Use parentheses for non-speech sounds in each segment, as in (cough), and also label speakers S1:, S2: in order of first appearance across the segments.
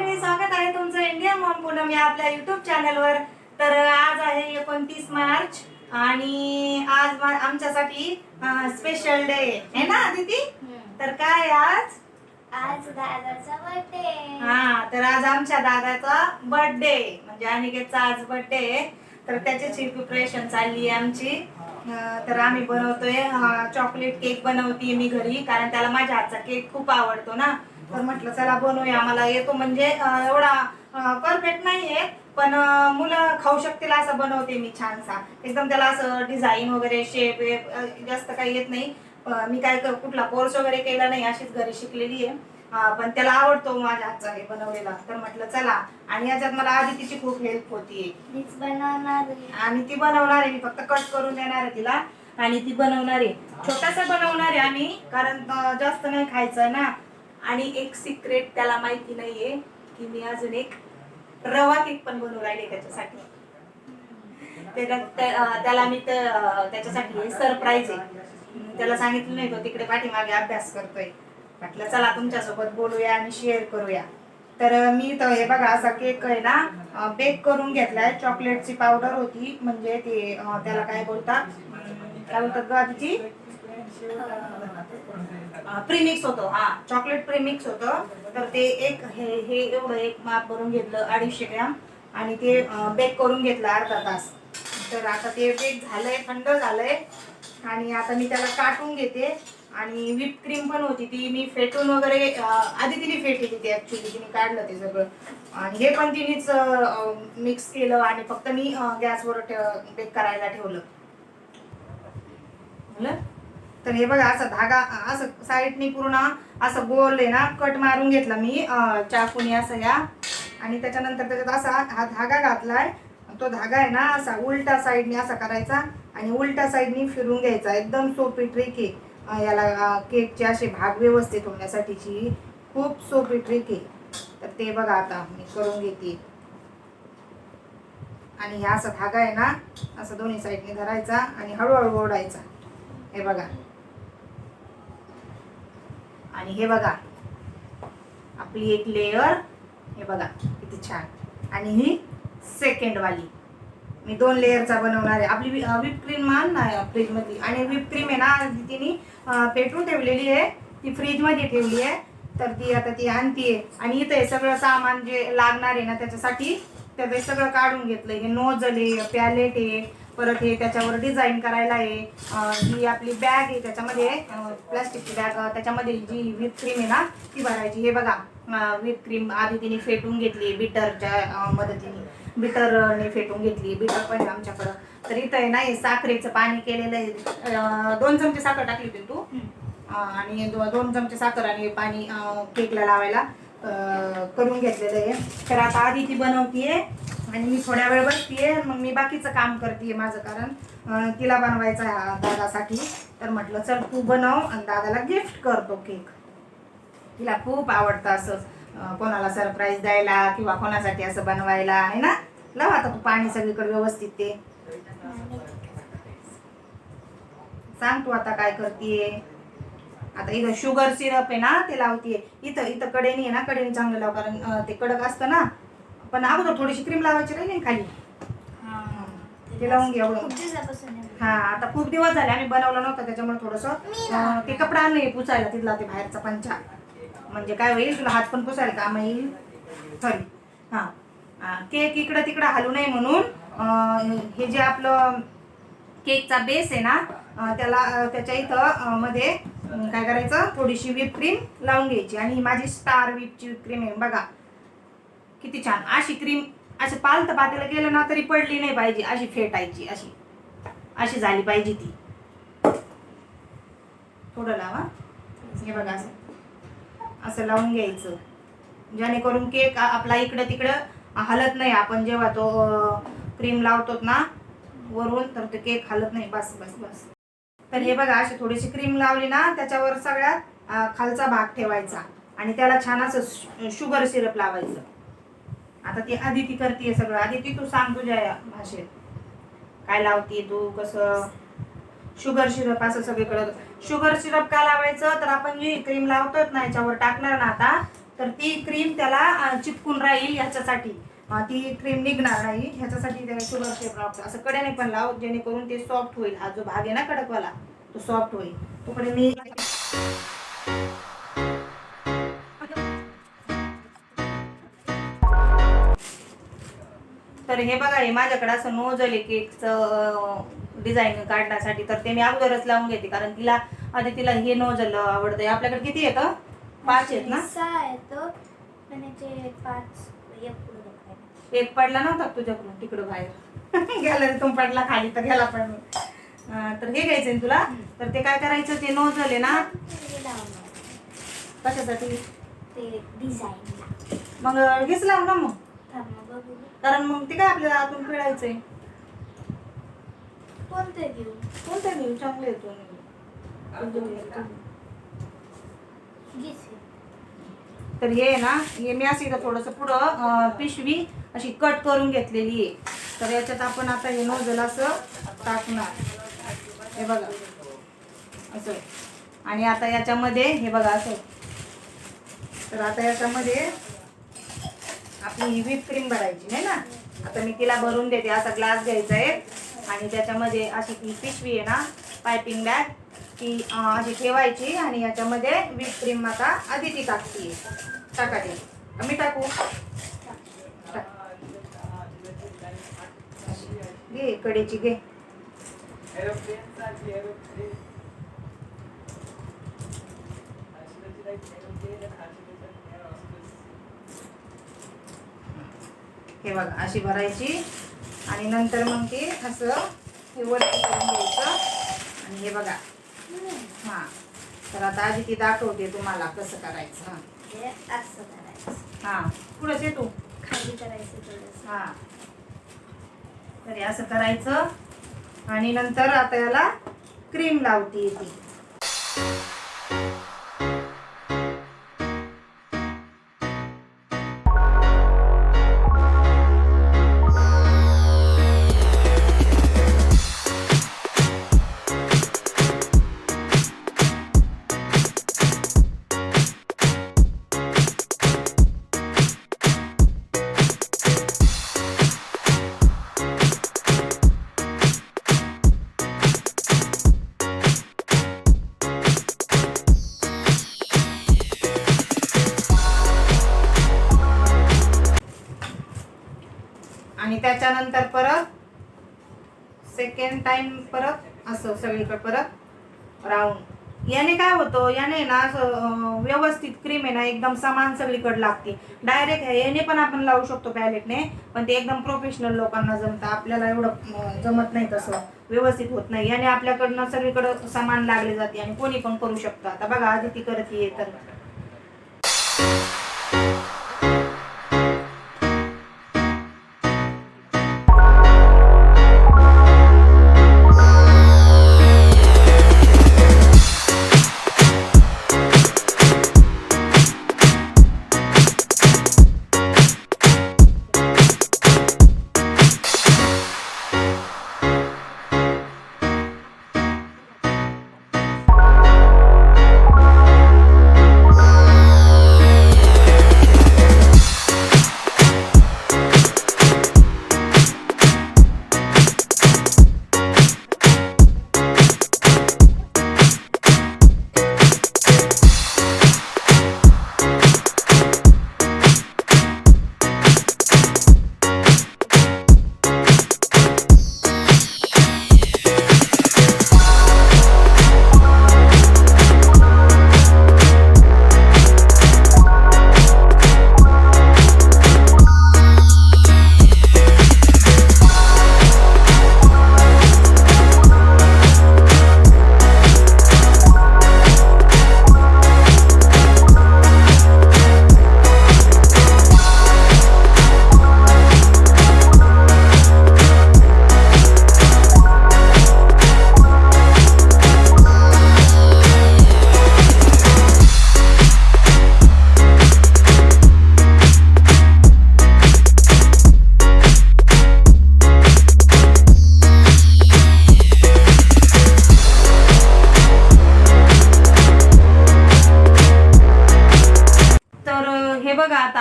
S1: मंडळी स्वागत आहे तुमचं इंडियन मॉम पूनम या आपल्या युट्यूब चॅनलवर तर आज आहे एकोणतीस मार्च आणि आज आमच्यासाठी स्पेशल डे आहे ना दिदी? तर काय आज?
S2: आज दादाचा बर्थडे
S1: हा तर आज आमच्या दादाचा बर्थडे म्हणजे अनिकेतचा आज बर्थडे तर त्याच्याची प्रिपरेशन चालली आहे आमची. तर आम्ही बनवतोय चॉकलेट केक बनवते मी घरी कारण त्याला माझ्या हातचा केक खूप आवडतो ना. तर म्हटलं चला बनवूया मला येतो. म्हणजे एवढा परफेक्ट नाहीये पण मुलं खाऊ शकतील असं बनवते मी छानसा. एकदम त्याला असं डिझाईन वगैरे शेप जास्त काही येत नाही. मी काय कुठला कोर्स वगैरे केला नाही अशीच घरी शिकलेली आहे. पण त्याला आवडतो माझ्या हातचा हे बनवलेला. तर म्हटलं चला. आणि याच्यात मला आधी तिची खूप हेल्प होतीये. आणि ती बनवणार आहे. मी फक्त कट करून देणार आहे तिला. आणि ती बनवणार आहे. छोटासा बनवणार आहे आम्ही कारण जास्त नाही खायचं ना. आणि एक सिक्रेट त्याला माहिती नाहीये की मी अजून एक रवा केक पण बनवू राहिले त्याच्यासाठी. त्याला त्याला मी त्याच्यासाठी सरप्राईज आहे. त्याला सांगितलं नाही तो तिकडे पाठीमागे अभ्यास करतोय. म्हटलं चला तुमच्यासोबत बोलूया आणि शेअर करूया. तर मी तर हे बघा असा केक आहे ना बेक करून घेतलाय. चॉकलेटची पावडर होती म्हणजे ते त्याला काय बोलतात? काय बोलतात ग प्रीमिक्स होतं. हा चॉकलेट प्रीमिक्स होतं. तर ते एक हे हे एवढं एक माप भरून घेतलं अडीचशे ग्रॅम. आणि ते बेक करून घेतलं अर्धा तास. तर आता ते बेक झालंय थंड झालंय. आणि आता मी त्याला काटून घेते. आणि व्हिप क्रीम पण होती ती. मी फेटून वगैरे आधी तिने फेटली ती ऍक्च्युली तिने काढलं ते सगळं. आणि हे पण तिनेच मिक्स केलं आणि फक्त मी गॅसवर बेक करायला ठेवलं. तर हे बघा असं धागा असं साईडनी पूर्ण असं गोल आहे ना कट मारून घेतला मी अं, चाकूनी असं या. आणि त्याच्यानंतर त्याच्यात असा हा धागा घातलाय. तो धागा आहे ना असा उलटा साईडनी असा करायचा आणि उलटा साईडनी फिरून घ्यायचा. एकदम सोपी ट्रिक आहे. याला केकचे असे भाग व्यवस्थित होण्यासाठीची खूप सोपी ट्रिक आहे. तर ते बघा आता मी करून घेते. आणि हा असा धागा आहे ना असं दोन्ही साईडने धरायचा आणि हळूहळू ओढायचा. हे बघा. आणि हे बघा. आपली एक लेयर हे बघा किती छान. आणि ही सेकंडवाली मी दोन लेअरचा बनवणार आहे. आपली व्हिप क्रीम मान ना फ्रीजमधली आणि व्हिप क्रीम आहे ना तिने पेटून ठेवलेली आहे. ती फ्रीजमध्ये ठेवली आहे. तर ती आता ती आणतीये. आणि इथं हे सगळं सामान जे लागणार आहे ना त्याच्यासाठी तर ते सगळं काढून घेतलं हे नोजल आहे पॅलेट आहे. परत हे त्याच्यावर डिझाईन करायला आहे. ही आपली बॅग आहे त्याच्यामध्ये प्लास्टिकची बॅग त्याच्यामध्ये जी व्हिप क्रीम आहे ना ती भरायची. हे बघा व्हिप क्रीम आधी तिने फेटून घेतली बिटरच्या मदतीने. बिटरने फेटून घेतली बिटर पण आमच्याकडं. तर इथं आहे ना हे साखरेचं पाणी केलेलं आहे. दोन चमचे साखर टाकली होती तू? आणि दोन चमचे साखर आणि पाणी केकला लावायला. करून घेतलेलं आहे. तर आता आधी ती बनवतीये आणि मी थोड्या वेळ बसतीये. मग मी बाकीचं काम करते माझं कारण तिला बनवायचं आहे दादासाठी. तर म्हटलं चल तू बनव आणि दादाला गिफ्ट करतो केक तिला खूप आवडतं असं कोणाला सरप्राईज द्यायला किंवा कोणासाठी असं बनवायला आहे ना? लाव आता तू पाणी सगळीकडे व्यवस्थित ते सांग तू आता काय करतीये. आता इथं शुगर सिरप आहे ना ते लावतीये. इथं इथं कडेने आहे ना कडेने चांगलं लाव कारण ते कडक असतं ना. पण अगोदर थोडीशी क्रीम लावायची राहिली ना खाली. ते लावून घे एवढं.
S2: खूप दिवसापासून आहे.
S1: हा आता खूप दिवस झाले आम्ही बनवलं नव्हतं त्याच्यामुळे थोडस ते कपडा नाही पुसायला तिथला ते बाहेरचा पंचा म्हणजे काय होईल तुला हात पण पुसायला काम येईल. सॉरी हा. केक इकडं तिकडं हलू नये म्हणून हे जे आपलं केकचा बेस आहे ना त्याला त्याच्या इथं मध्ये काय करायचं? थोडीशी व्हिप क्रीम लावून घ्यायची. आणि ही माझी स्टार व्हिपची व्हिप क्रीम आहे. बघा. किती छान. अशी क्रीम अशी पालत पातेला गेलं ना तरी पडली नाही पाहिजे. अशी फेटायची अशी. अशी झाली पाहिजे ती. थोडं लावा. हे बघा असं. असं लावून घ्यायचं. जेणेकरून केक आपला इकडं तिकडं हलत नाही. आपण जेव्हा तो क्रीम लावतो ना वरून तर ते केक हलत नाही. बस बस बस. तर हे बघा अशी थोडीशी क्रीम लावली ना त्याच्यावर सगळ्यात खालचा भाग ठेवायचा. आणि त्याला छान असं शुगर सिरप लावायचं. आता ती आदिती ती करते सगळं. आदिती तू सांग तुझ्या या भाषेत. काय लावते तू? कसं? शुगर सिरप असं सगळीकडं. शुगर सिरप का लावायचं? तर आपण जी क्रीम लावतोच ना याच्यावर टाकणार ना आता तर ती क्रीम त्याला चिपकून राहील याच्यासाठी. ती क्रीम निघणार नाही. ह्याच्यासाठी त्याला शुगर शेप प्रॉब्लेम असं कड्याने पण लाव जेणेकरून ते सॉफ्ट होईल. हा जो भाग आहे ना कडकवाला तो सॉफ्ट होईल. तोकडे मी तर हे बघा हे माझ्याकडे असं नोजल आहे केकचं डिझाईन काढण्यासाठी. तर ते मी अगोदरच लावून घेते कारण तिला आधी तिला हे नोजल आवडतंय. आपल्याकडे किती आहेत पाच आहेत ना?
S2: सहा आहेत हो. पाच एक
S1: पडला नव्हता तुझ्याकडून तिकडं बाहेर. (laughs) गॅलरीतून पडला खाली तर गेला पण तर हे घ्यायचंय ना तुला? तर ते काय करायचं? ते नोजल आहे ना
S2: हे लावणार.
S1: कशासाठी मग हेच लाव ना मग.
S2: थांब मग बघू.
S1: कारण मग ते काय आपल्याला आतून पिळायचंय
S2: कोणते घेऊ?
S1: कोणता घेऊ? चांगले येतो. तर हे आहे ना हे मी असं इथं थोडंसं पुढं पिशवी अशी कट करून घेतलेली आहे. तर याच्यात आपण आता हे नोजल असं टाकणार. हे बघा. असं. आणि आता याच्यामध्ये हे बघा असं. तर आता याच्यामध्ये आपली ही व्हिप क्रीम भरायची नाही ना? आता मी तिला भरून देते. असा ग्लास घ्यायचा आहे. आणि त्याच्यामध्ये अशी ती पिशवी आहे ना पायपिंग बॅग. ती अशी ठेवायची आणि याच्यामध्ये व्हिप क्रीम आता आधी ती टाकते. टाका ते. टाकू. घे कडेची घे. हे बघा अशी भरायची. आणि नंतर मग ती असं हे वरती करून घ्यायचं. आणि हे बघा हां. तर आता आधी ती दाखवते तुम्हाला कसं करायचं हां.
S2: हे असं करायचं.
S1: हां. पुढंच ये तू
S2: खाली करायचं थोडंसं.
S1: हां. तर असं करायचं. आणि नंतर आता याला क्रीम लावते ती. आणि त्याच्यानंतर परत सेकंड टाइम परत असं सगळीकडे परत राऊंड याने काय होतं? याने ना असं व्यवस्थित क्रीम आहे ना एकदम समान सगळीकडे लागते. डायरेक्ट याने पण आपण लावू शकतो पॅलेटने पण ते एकदम प्रोफेशनल लोकांना जमतं. आपल्याला एवढं जमत नाही तसं. व्यवस्थित होत नाही. याने आपल्याकडनं सगळीकडं समान लागले जाते आणि कोणी पण करू शकतं. आता बघा आधी ती करते तर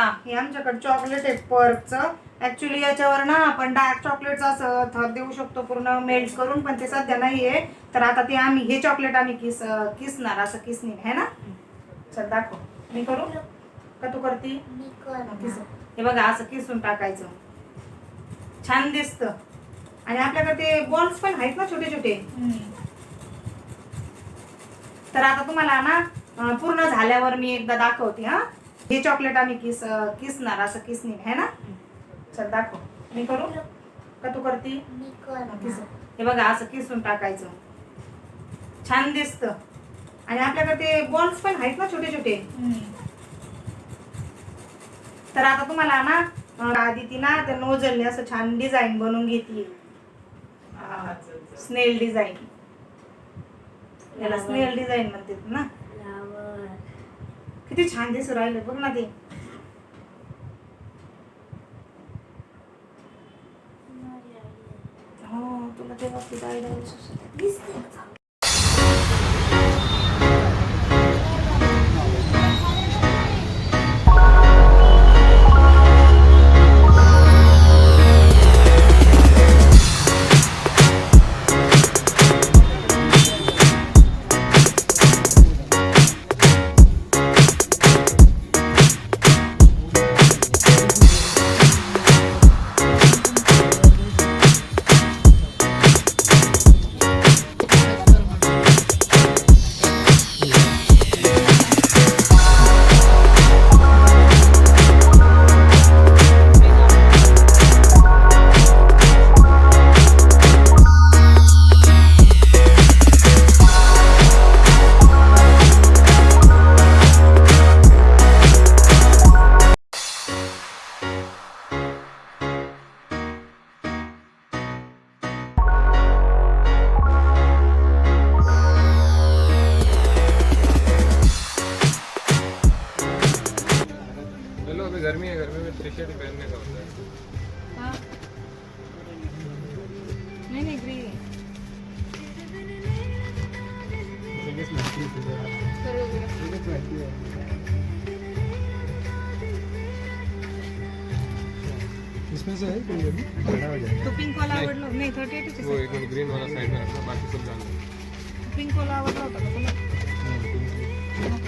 S1: बघा हे आमच्याकडे चॉकलेट आहे पर्कचं ऍक्च्युली याच्यावर ना आपण डार्क चॉकलेटचं असं थर देऊ शकतो पूर्ण मेल्ट करून पण ते सध्या नाही आहे तर आता ते आम्ही हे चॉकलेट आम्ही किस किसणार असं किसणी आहे ना? चल दाखव. मी करू? का तू करती. हे बघा असं किसून टाकायचं. छान दिसतं. आणि आपल्याकडे ते बॉल्स पण आहेत ना छोटे छोटे. तर आता तुम्हाला ना पूर्ण झाल्यावर मी एकदा दाखवते हा? हे चॉकलेट आम्ही किस किसणार असं किसणी आहे ना? चल दाखव. मी करू? का तू करती. हे बघा असं किसून टाकायचं. छान दिसतं. आणि आपल्याकडे ते बॉल्स पण आहेत ना छोटे छोटे. तर आता तुम्हाला ना आधी ती ना त्या नोजलने असं छान डिझाईन बनवून घेतली. स्नेल डिझाईन याला स्नेल डिझाईन म्हणतात ना. किती छान दिसू राहिलं बघ ना ते
S2: माझी idea.
S1: हो तुला ते बाबतीत आयडिया
S2: दिसते का?
S1: नाही नाही ग्री
S3: इसमें से है कोई हो
S1: तो पिंक वाला आवडला नाही थर्टी एट
S4: वो एक मिनट ग्रीन वाला साइड में रखना बाकी सब जान
S1: पिंक वाला आवडला होता का?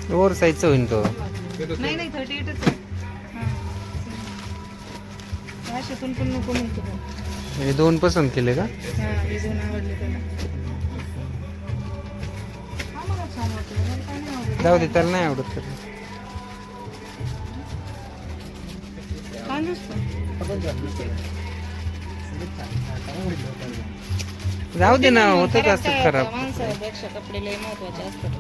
S1: तुला
S3: ओवर साईजचा होईल तो
S1: नाही नाही थर्टी एटच आहे हा अशातून पण नको म्हणतो.
S3: हे दोन पसंत केले का?
S1: हा हे दोन आवडले त्याला. हा मला छान वाटलं मला काय नाही आवडलं
S3: जाऊ दे त्याला नाही आवडत तर.
S1: छान दिसतं
S3: जाऊ दे ना होतं का असं खराब.
S1: माणसापेक्षा कपडे लय महत्त्वाचे असतात.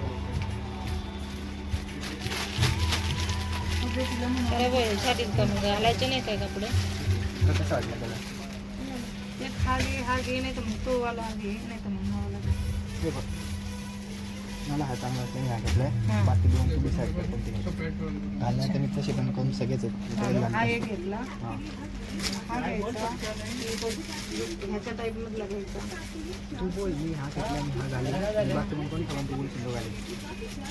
S1: बरोबर साठी कमी घालायचे नाही काय कपडे? एक हा घे हा घे नाही तर मग तो वाला घे नाही तर मग हा वाला घे.
S5: मला हा चांगला वाटला मी हा बाकी दोन तू डिसाईड कर कोणते घ्यायची.
S4: पेट्रोल
S5: मी तसे पण करून सगळेच आहेत
S1: हा, हा एक घेतला
S5: हा.
S1: हा घ्यायचा ह्याच्या टाईप मधला घ्यायचा
S5: तू बोल मी हा घेतला मी हा घालेल बाकी मग कोणी खाऊन तू बोल तो घालेल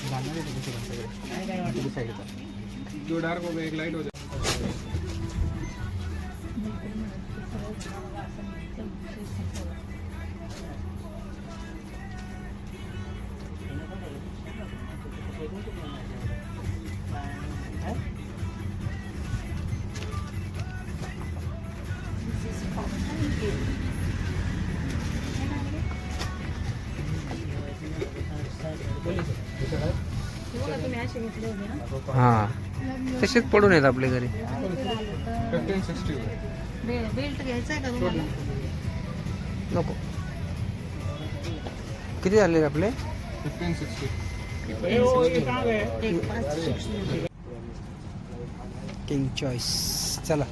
S5: घालणार आहे तसे पण सगळे तू डिसाईड कर
S4: जो डार्क हो एक लाइट हो जाए
S1: हा.
S3: तसेच पडून आहेत आपल्या घरी.
S4: फिफ्टीन
S1: बेल्ट घ्यायचा आहे का तुम्हाला?
S3: नको. किती झाले आपले?
S4: Fifteen sixty
S3: king choice. चला.